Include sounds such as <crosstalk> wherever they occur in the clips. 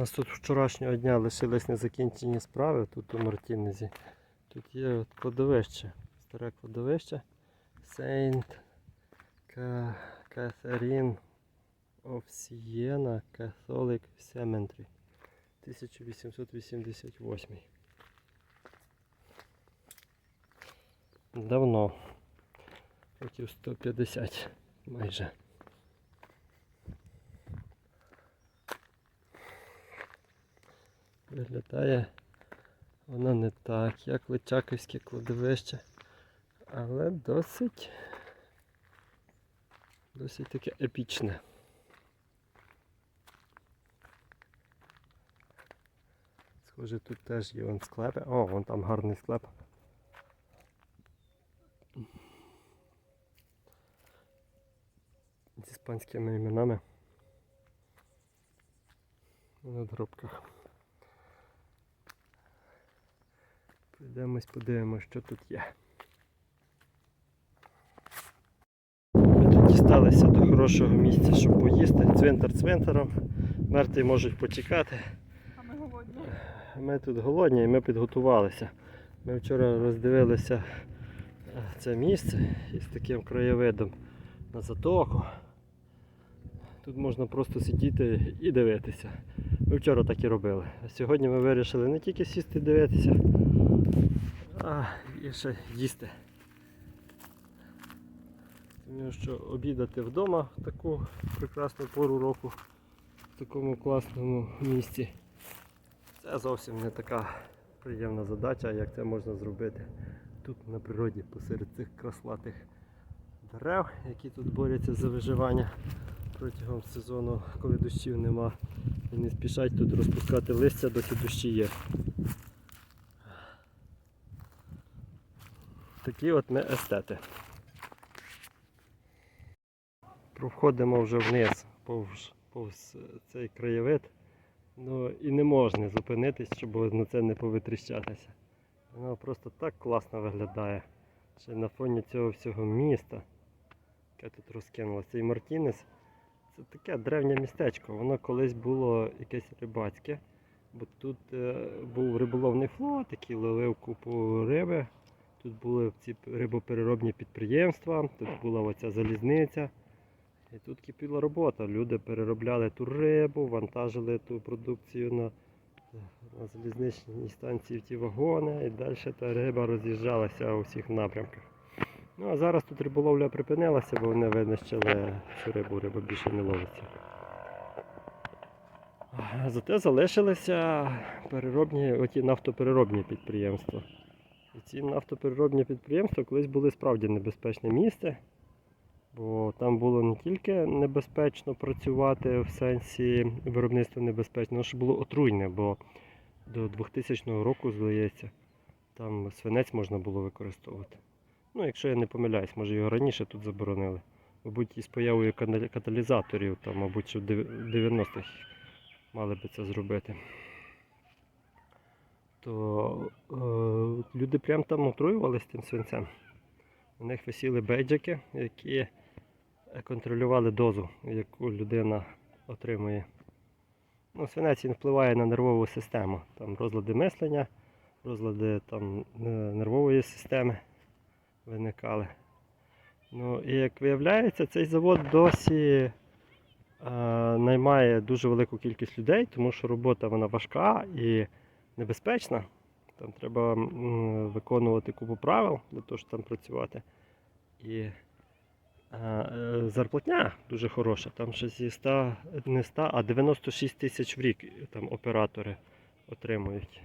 нас тут вчорашнього дня лишились незакінчені справи тут у Мартінезі. Тут є от кладовище, старе кладовище Сейнт Катерін of Siena Catholic Cemetery 1888. Давно. Років 150 майже. Виглядає воно не так, як Личаківське кладовище, але досить, досить таке епічне. Схоже, тут теж є вон склепи. О, вон там гарний склеп. З іспанськими іменами. На надгробках. Прийдемось, подивимось, що тут є. Ми тут дісталися до хорошого місця, щоб поїсти. Цвинтар цвинтаром. Мертві можуть почекати. А ми голодні. Ми тут голодні і ми підготувалися. Ми вчора роздивилися е, це місце із таким краєвидом на затоку. Тут можна просто сидіти і дивитися. Ми вчора так і робили. А сьогодні ми вирішили не тільки сісти і дивитися, а і ще їсти. Тому що обідати вдома в таку прекрасну пору року в такому класному місці. Це зовсім не така приємна задача, як це можна зробити тут на природі посеред цих краслатих дерев, які тут борються за виживання протягом сезону, коли дощів нема. І не спішать тут розпускати листя, доки дощі є. Такі от ми естети. Проходимо вже вниз повз, повз цей краєвид. Ну і не можна зупинитись, щоб на це не повитріщатися. Воно просто так класно виглядає. Ще на фоні цього всього міста, яке тут розкинулося. Цей Мартінес це таке древнє містечко. Воно колись було якесь рибацьке, бо тут е, був риболовний флот, який ловив купу риби. Тут були ці рибопереробні підприємства, тут була оця залізниця. І тут кипіла робота. Люди переробляли ту рибу, вантажили ту продукцію на, на залізничній станції в ті вагони, і далі та риба роз'їжджалася у всіх напрямках. Ну а зараз тут риболовля припинилася, бо вони винищили всю рибу, риба більше не ловиться. Зате залишилися переробні, оті нафтопереробні підприємства. Ці нафтопереробні підприємства колись були справді небезпечне місце. Бо там було не тільки небезпечно працювати в сенсі виробництва небезпечно, але ще було отруйне, бо до 2000 року, здається, там свинець можна було використовувати. Ну, якщо я не помиляюсь, може його раніше тут заборонили. Мабуть, із появою каталізаторів, там, мабуть, в 90-х мали би це зробити. То е, люди прям там отруювалися тим свинцем. У них висіли бейджики, які контролювали дозу, яку людина отримує. Ну, свинець він впливає на нервову систему. Там розлади мислення, розлади там, е, нервової системи виникали. Ну, і як виявляється, цей завод досі е, наймає дуже велику кількість людей, тому що робота вона важка і небезпечна. Там треба виконувати купу правил для того, щоб там працювати. І е, е, зарплатня дуже хороша. Там ще зі 100, не 100, а 96 тисяч в рік там оператори отримують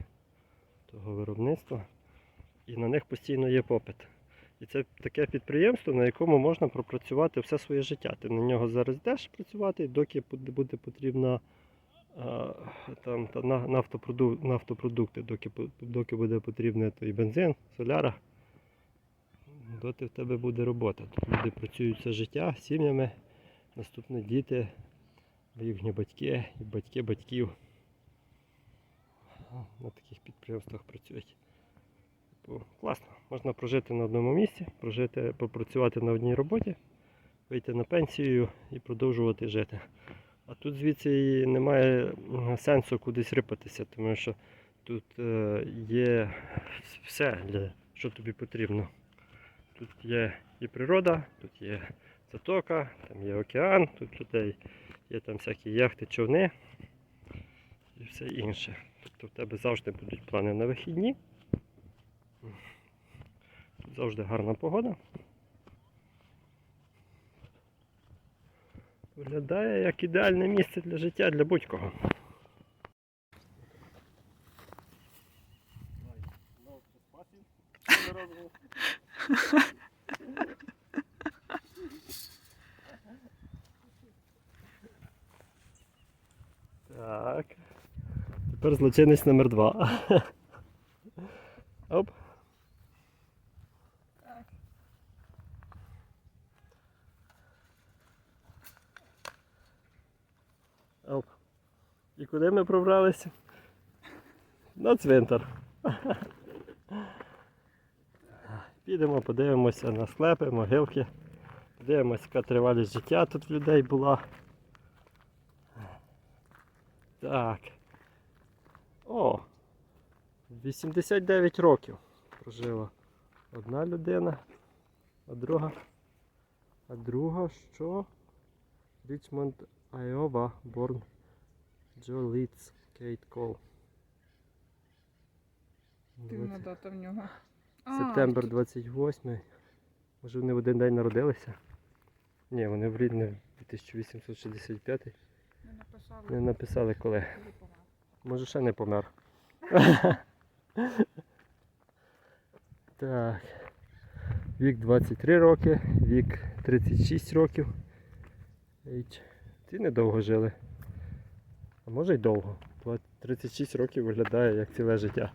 того виробництва. І на них постійно є попит. І це таке підприємство, на якому можна пропрацювати все своє життя. Ти на нього зараз йдеш працювати, доки буде потрібна там, та, на, нафтопроду, нафтопродукти, доки, доки буде потрібен той бензин, соляра, доти в тебе буде робота. Тут люди працюють все життя сім'ями, наступні діти, їхні батьки і батьки батьків. На таких підприємствах працюють. Типу, класно, можна прожити на одному місці, прожити, попрацювати на одній роботі, вийти на пенсію і продовжувати жити. А тут звідси немає сенсу кудись рипатися, тому що тут е, є все, для, що тобі потрібно. Тут є і природа, тут є затока, там є океан, тут людей є там всякі яхти, човни і все інше. Тобто в тебе завжди будуть плани на вихідні. Тут завжди гарна погода. Виглядає як ідеальне місце для життя для будь-кого. Так. Тепер злочинець номер два. Ми? На цвинтар. Підемо, подивимося на склепи, могилки. Подивимося, яка тривалість життя тут в людей була. Так. О! 89 років прожила одна людина, а друга. А друга що? Річмонд, Айова, Борн, Джо Ліц, Кейт Кол. Дивна дата в нього. Септембр тут 28. Може вони в один день народилися? Ні, вони в рідні 2865. Не написали. Не написали коли. Може ще не помер. <laughs> так. Вік 23 роки, вік 36 років. Ці недовго жили. А може й довго. Два- 36 років виглядає як ціле життя.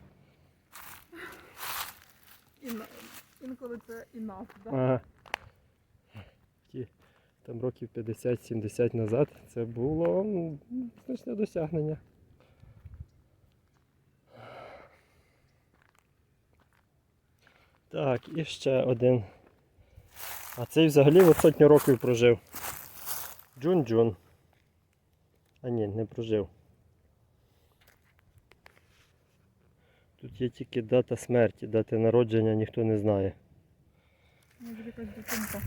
Інколи це і нас, да? Ага. Ті, там років 50-70 назад це було м, значне досягнення. Так, і ще один. А цей взагалі от сотню років прожив. Джун-Джун. А ні, не прожив. Тут є тільки дата смерті, дати народження ніхто не знає. Може якась дитинка.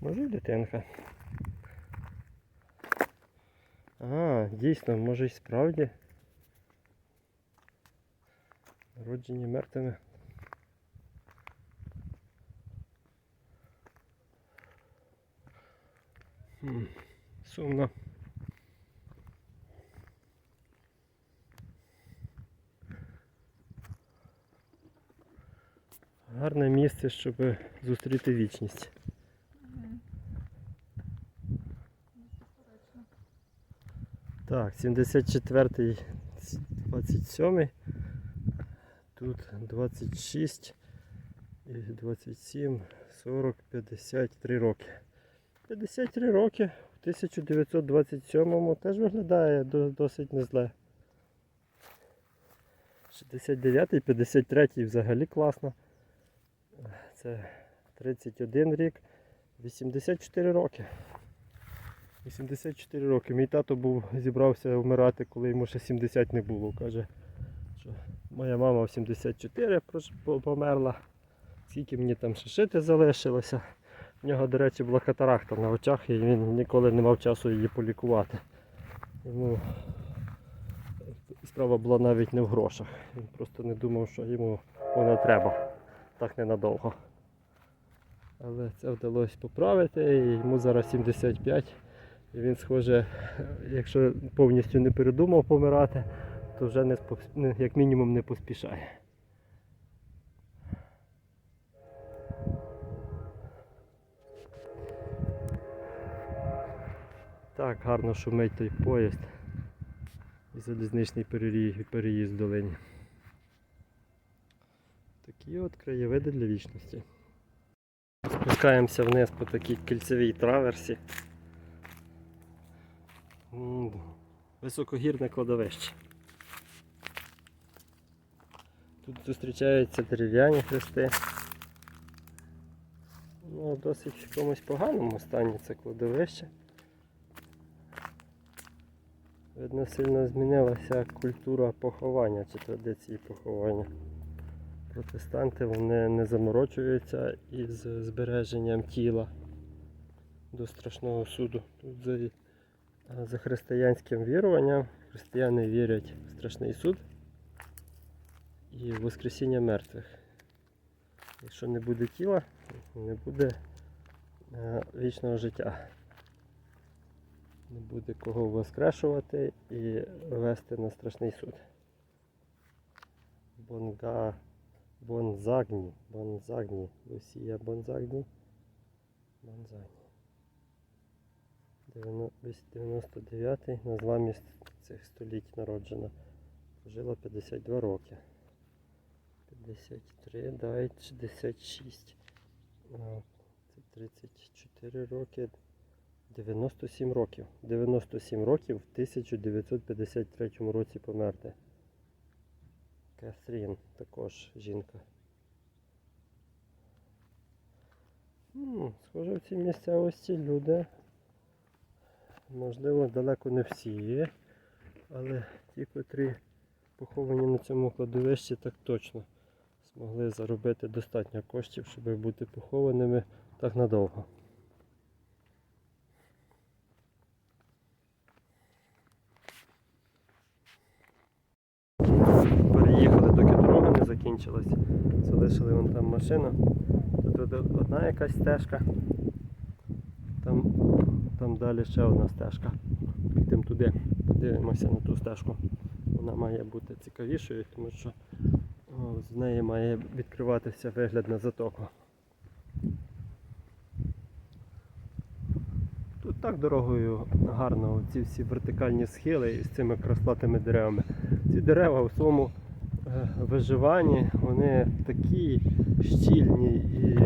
Може й дитинка. А, дійсно, може й справді. Народжені мертвими. Хм, Сумно. Гарне місце, щоб зустріти вічність. Так, 74-й, 27-й. Тут 26 і 27, 40, 53 роки. 53 роки в 1927-му теж виглядає досить незле. 69-й, 53-й взагалі класно. Це 31 рік, 84 роки. 84 роки. Мій тато був, зібрався вмирати, коли йому ще 70 не було. Каже, що моя мама в 74 померла. Скільки мені там ще шити залишилося. В нього, до речі, була катаракта на очах і він ніколи не мав часу її полікувати. Йому справа була навіть не в грошах. Він просто не думав, що йому вона треба. Так ненадовго. Але це вдалося поправити і йому зараз 75. І він, схоже, якщо повністю не передумав помирати, то вже не, як мінімум не поспішає. Так, гарно шумить той поїзд і залізничний переїзд в долині. Такі от краєвиди для вічності. Спускаємося вниз по такій кільцевій траверсі. Високогірне кладовище. Тут зустрічаються дерев'яні хрести. Ну, досить в якомусь поганому стані це кладовище. Видно, сильно змінилася культура поховання чи традиції поховання. Протестанти вони не заморочуються із збереженням тіла до страшного суду. Тут за, за християнським віруванням християни вірять в страшний суд і в Воскресіння мертвих. Якщо не буде тіла, не буде вічного життя. Не буде кого воскрешувати і вести на страшний суд. Бонга Бонзагні. Бонзагні. Лусія Бонзагні. Бонзагні. 99-й на зламі цих століть народжена. Жила 52 роки. 53, дай 66. Це 34 роки. 97 років. 97 років в 1953 році померти. Катрін також жінка. Схоже, в цій місцевості люди, можливо, далеко не всі, є, але ті, котрі поховані на цьому кладовищі, так точно змогли заробити достатньо коштів, щоб бути похованими так надовго. Переїхали, доки закінчилась. Залишили вон там машину. Тут одна якась стежка. Там, там далі ще одна стежка. Підемо туди, подивимося на ту стежку. Вона має бути цікавішою, тому що з неї має відкриватися вигляд на затоку. Тут так дорогою гарно ці всі вертикальні схили з цими краслатими деревами. Ці дерева в своєму виживанні вони такі щільні і,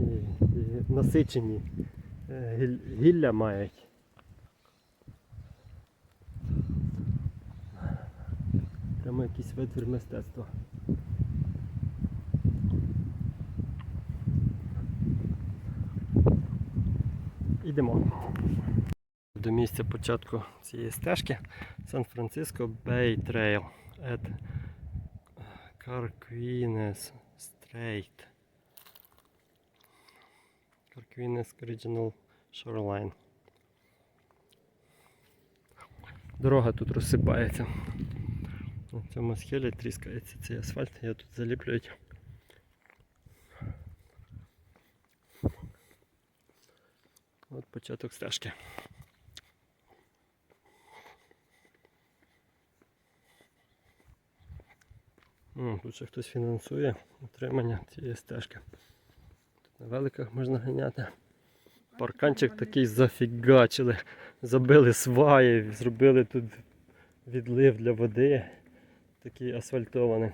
і, і насичені е, гілля мають. Прямо якийсь витвір мистецтва. Йдемо. До місця початку цієї стежки Сан-Франциско Бей Трейл at Carquines Strait. Carquines Original Shoreline. Дорога тут розсипається. На цьому схилі тріскається цей асфальт, його тут заліплюють. От початок стежки. Тут ще хтось фінансує утримання цієї стежки. Тут на великах можна ганяти. Парканчик такий зафігачили. Забили сваї, зробили тут відлив для води. Такий асфальтований.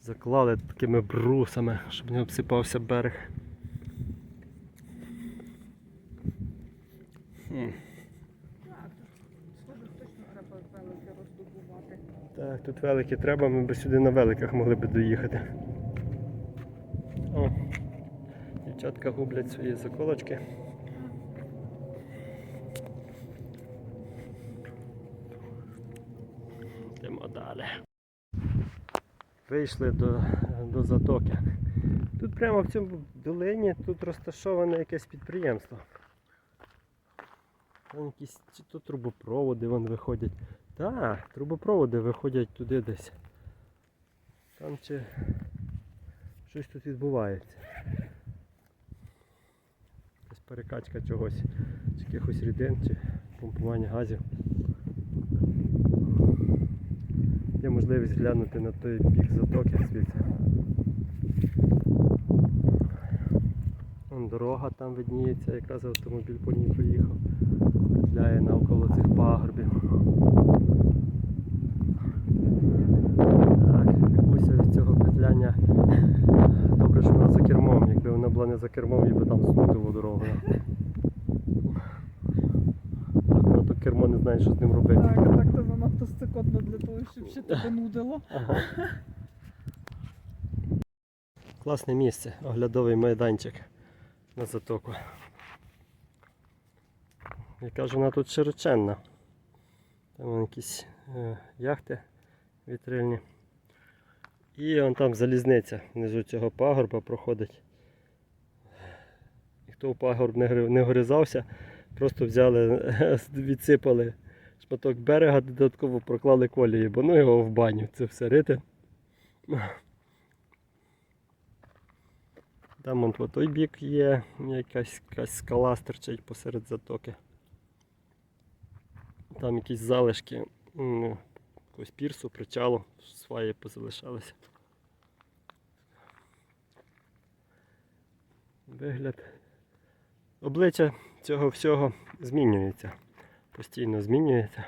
Заклали такими брусами, щоб не обсипався берег. Хм. Так, схоже, точно треба велике роздобувати. Так, тут велики треба, ми б сюди на великах могли б доїхати. О, дівчатка гублять свої заколочки. Йдемо далі. Вийшли до, до затоки. Тут прямо в цьому долині тут розташоване якесь підприємство. Там якісь чи то трубопроводи вон виходять. Так, трубопроводи виходять туди десь. Там чи щось тут відбувається. Якась перекачка чогось, чи якихось рідин, чи помпування газів. Є можливість глянути на той бік затоки звідси. Дорога там видніється, якраз автомобіль по ній проїхав. Петляє навколо цих пагорбів. Так, Вікуся від цього петляння. Добре, що вона за кермом. Якби вона була не за кермом, їй би там знудило дорогу. Так, вона то кермо не знає, що з ним робити. Так, так то занадто стикотно для того, щоб ще тебе нудило. Ага. Класне місце, оглядовий майданчик на затоку. Яка ж вона тут широченна. Там якісь е, яхти вітрильні. І вон там залізниця внизу цього пагорба проходить. І в пагорб не, не горизався, просто взяли, <laughs> відсипали шматок берега, додатково проклали колії, бо ну його в баню це все рити. Там он по той бік є якась, якась скала стирчить посеред затоки. Там якісь залишки якогось пірсу, причалу, сваї позалишалися. Вигляд. Обличчя цього всього змінюється. Постійно змінюється.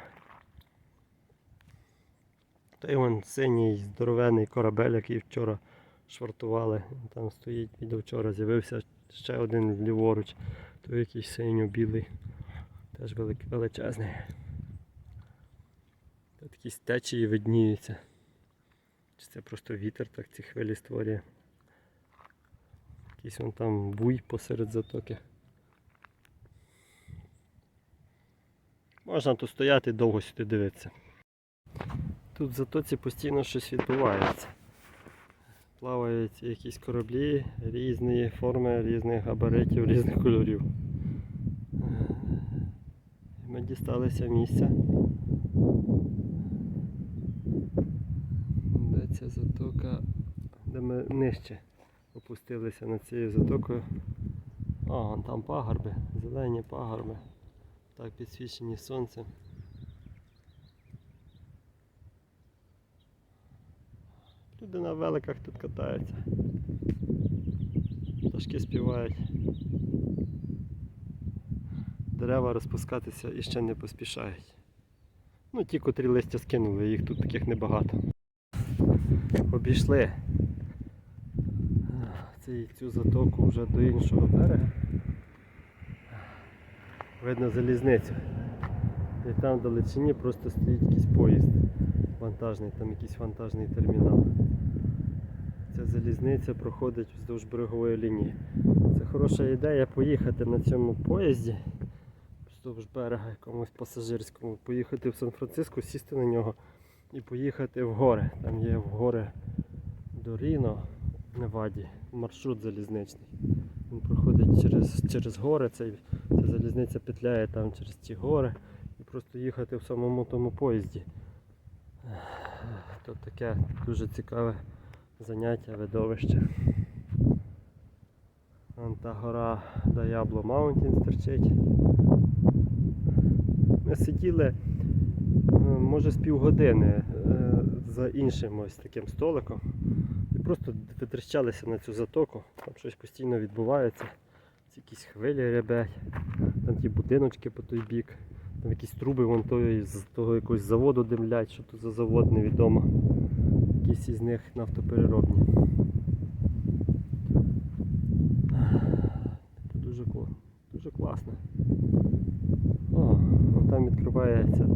Той вон синій здоровений корабель, який вчора швартували. Там стоїть від вчора, з'явився ще один ліворуч, той якийсь синьо-білий, теж величезний. Тут якісь течії видніються. Чи це просто вітер так ці хвилі створює. Якийсь вон там буй посеред затоки. Можна тут стояти і довго сюди дивитися. Тут в затоці постійно щось відбувається. Плавають якісь кораблі різної форми, різних габаритів, різних кольорів. Ми дісталися місця. Де ця затока, де ми нижче опустилися над цією затокою. А, там пагорби, зелені пагорби. Так підсвічені сонцем. Люди на великах тут катаються. Пташки співають. Дерева розпускатися і ще не поспішають. Ну, ті, котрі листя скинули, їх тут таких небагато. Обійшли цю затоку вже до іншого берега. Видно залізницю. І там в далечині просто стоїть якийсь поїзд вантажний, там якийсь вантажний термінал. Ця залізниця проходить вздовж берегової лінії. Це хороша ідея поїхати на цьому поїзді вздовж берега якомусь пасажирському, поїхати в Сан-Франциско, сісти на нього і поїхати в гори. Там є в гори до Ріно, Неваді, маршрут залізничний. Він проходить через, через гори, цей, ця залізниця петляє там через ці гори і просто їхати в самому тому поїзді. То таке дуже цікаве заняття, видовище. Вон та гора Diablo Mountain стерчить. Ми сиділи може з півгодини е, за іншим ось таким столиком і просто витріщалися на цю затоку. Там щось постійно відбувається. Ці якісь хвилі ребять, там ті будиночки по той бік, там якісь труби вон той, з того якогось заводу димлять, що тут за завод невідомо. Якісь із них нафтопереробні. Це дуже, кла- дуже класно. О, вон там відкривається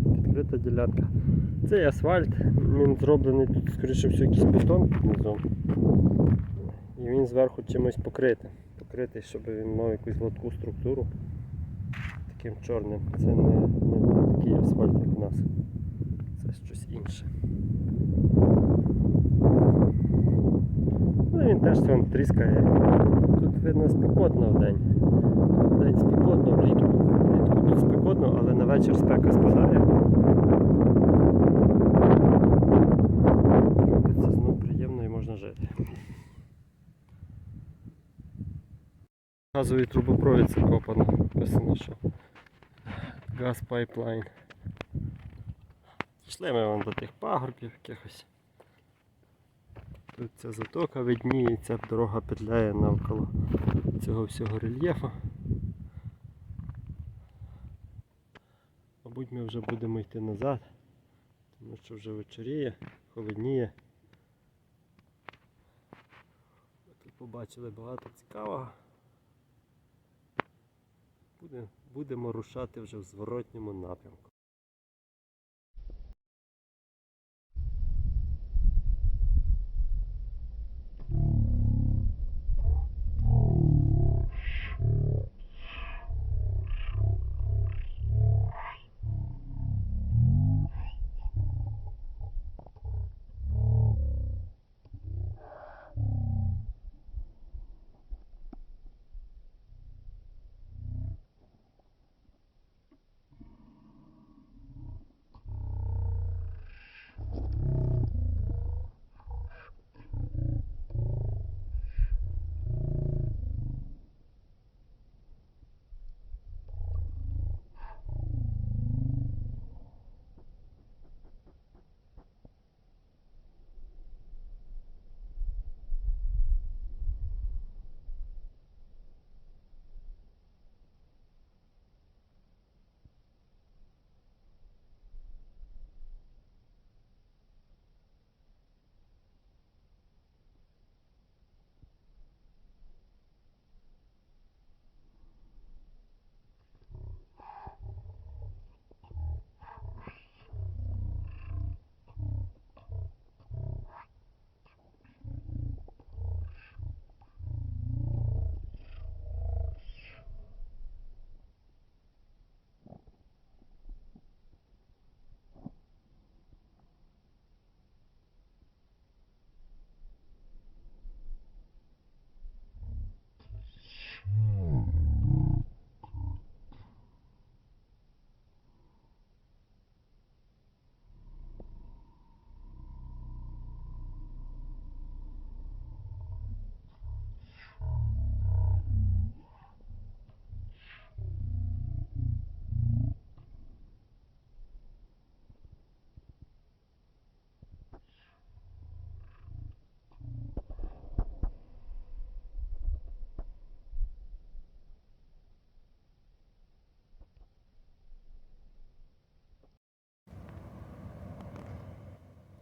відкрита ділянка. Цей асфальт, він зроблений тут, скоріше всього, якийсь бетон під. І він зверху чимось покритий. Покритий, щоб він мав якусь гладку структуру. Таким чорним. Це не, не, такий асфальт, як у нас. Це щось інше. Ну він теж там тріскає. Тут видно спекотно в день. В спекотно влітку. Влітку тут спекотно, але на вечір спека спадає. Робиться знов приємно і можна жити. Газовий трубопровід закопано. Написано, що газ пайплайн. Йшли ми вон до тих пагорбів якихось. Тут ця затока видніється, дорога петляє навколо цього всього рельєфу. Мабуть, ми вже будемо йти назад, тому що вже вечоріє, холодніє. Ми тут побачили багато цікавого. Будемо, рушати вже в зворотньому напрямку.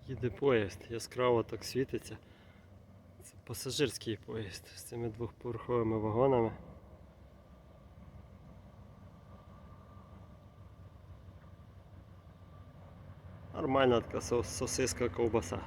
Їде поїзд, яскраво так світиться. Це пасажирський поїзд з цими двохповерховими вагонами. Нормальна така сосиска ковбаса.